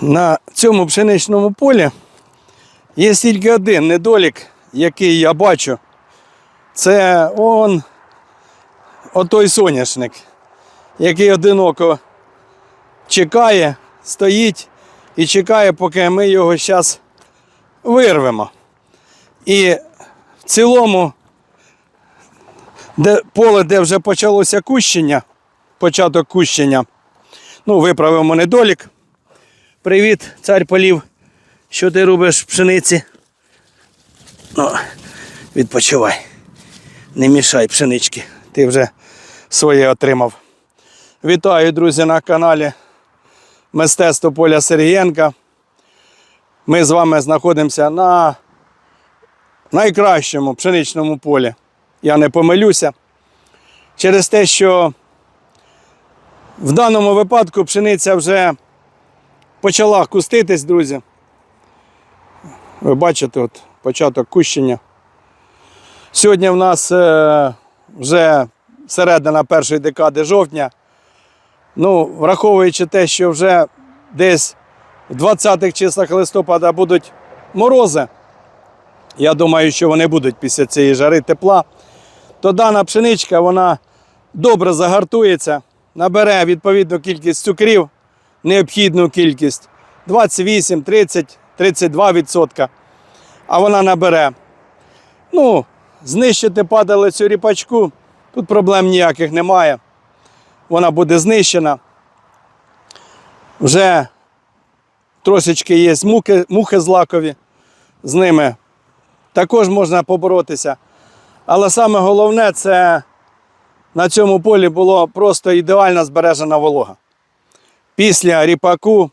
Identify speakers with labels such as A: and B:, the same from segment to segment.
A: На цьому пшеничному полі є тільки один недолік, який я бачу. Це он отой соняшник, який одиноко чекає, стоїть і чекає, поки ми його зараз вирвемо. І в цілому, де поле, де вже почалося кущення, початок кущення, ну, виправимо недолік. Привіт, цар полів. Що ти робиш в пшениці? Ну, відпочивай. Не мішай пшенички. Ти вже своє отримав. Вітаю, друзі, на каналі Мистецтво Поля Сергієнка. Ми з вами знаходимося на найкращому пшеничному полі. Я не помилюся. Через те, що в даному випадку пшениця вже почала куститись, друзі. Ви бачите, от початок кущення. Сьогодні в нас е, вже середина першої декади жовтня. Ну, враховуючи те, що вже десь в 20-х числах листопада будуть морози, я думаю, що вони будуть після цієї жари тепла, то дана пшеничка вона добре загартується, набере відповідну кількість цукрів, необхідну кількість 28, 30, 32 відсотка. А вона набере. Ну, знищити падалицю ріпачку, тут проблем ніяких немає. Вона буде знищена. Вже трошечки є мухи, мухи злакові, з ними також можна поборотися. Але саме головне це на цьому полі було просто ідеально збережена волога. Після ріпаку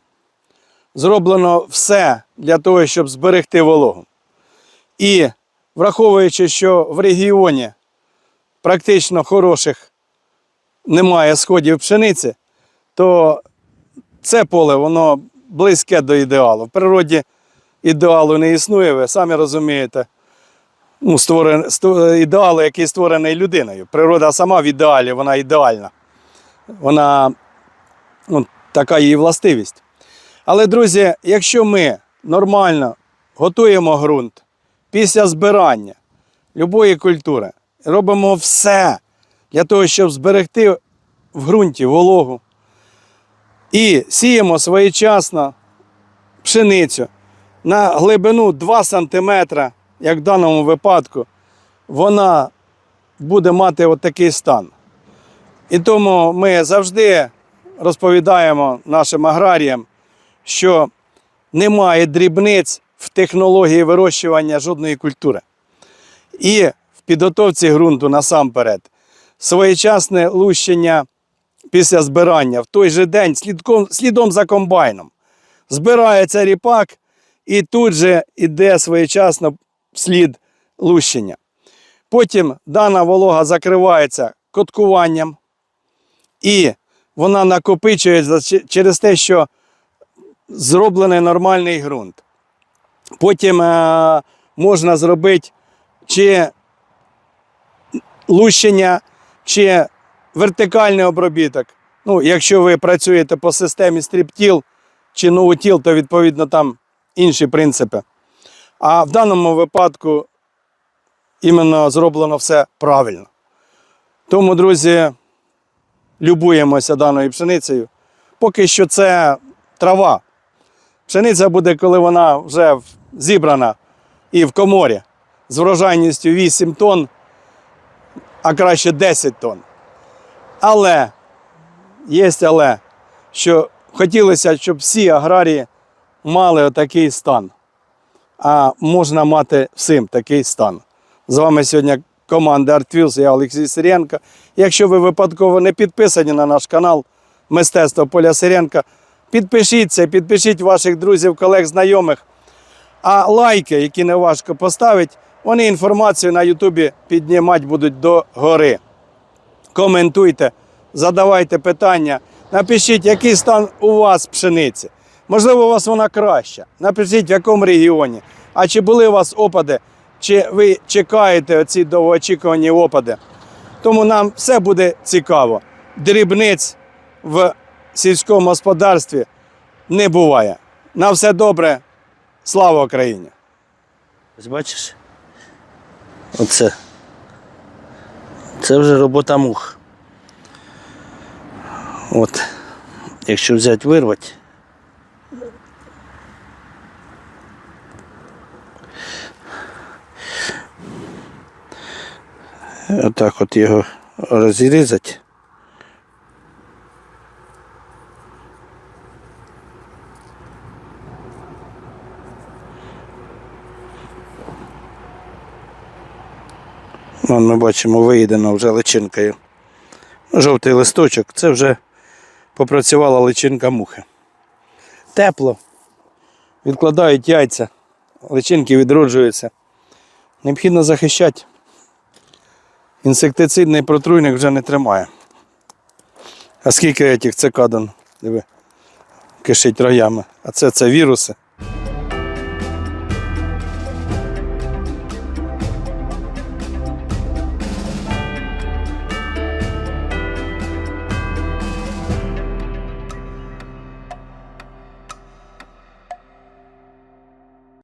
A: зроблено все для того, щоб зберегти вологу. І враховуючи, що в регіоні практично хороших немає сходів пшениці, то це поле воно близьке до ідеалу. В природі ідеалу не існує, ви самі розумієте. Ну, створений, ідеал, який створений людиною. Природа сама в ідеалі, вона ідеальна. Вона ну, така її властивість. Але, друзі, якщо ми нормально готуємо ґрунт після збирання любої культури, робимо все для того, щоб зберегти в ґрунті вологу, і сіємо своєчасно пшеницю на глибину 2 см, як в даному випадку, вона буде мати от стан. І тому ми завжди розповідаємо нашим аграріям, що немає дрібниць в технології вирощування жодної культури. І в підготовці ґрунту насамперед своєчасне лущення після збирання в той же день слідком, слідом за комбайном. Збирається ріпак і тут же йде своєчасно слід лущення. Потім дана волога закривається коткуванням, і вона накопичується через те, що зроблений нормальний ґрунт. Потім е, можна зробити чи лущення, чи вертикальний обробіток. Ну, якщо ви працюєте по системі стріптіл чи ноутіл, то відповідно там інші принципи. А в даному випадку іменно зроблено все правильно. Тому, друзі, любуємося даною пшеницею. Поки що це трава. Пшениця буде, коли вона вже зібрана і в коморі з врожайністю 8 тонн, а краще 10 тонн. Але є але, що хотілося, щоб всі аграрії мали отакий стан. А можна мати всім такий стан. З вами сьогодні команда ArtWheels, я Олексій Сиренко. Якщо ви випадково не підписані на наш канал Мистецтво Поля Сиренка, підпишіться, підпишіть ваших друзів, колег, знайомих. А лайки, які не важко поставити, вони інформацію на Ютубі піднімати будуть до гори. Коментуйте, задавайте питання, напишіть, який стан у вас пшениці. Можливо, у вас вона краща. Напишіть, в якому регіоні. А чи були у вас опади, чи ви чекаєте оці довгоочікувані опади. Тому нам все буде цікаво. Дрібниць в сільському господарстві не буває. На все добре. Слава Україні!
B: Ось бачиш? Оце. Це вже робота мух. От. Якщо взяти вирвати. Отак от його розрізати. Вон ми бачимо, виїдено вже личинкою. Жовтий листочок, це вже попрацювала личинка мухи. Тепло. Відкладають яйця, личинки відроджуються. Необхідно захищати. Інсектицидний протруйник вже не тримає. А скільки цих цикадан, диви, кишить роями. А це, це віруси.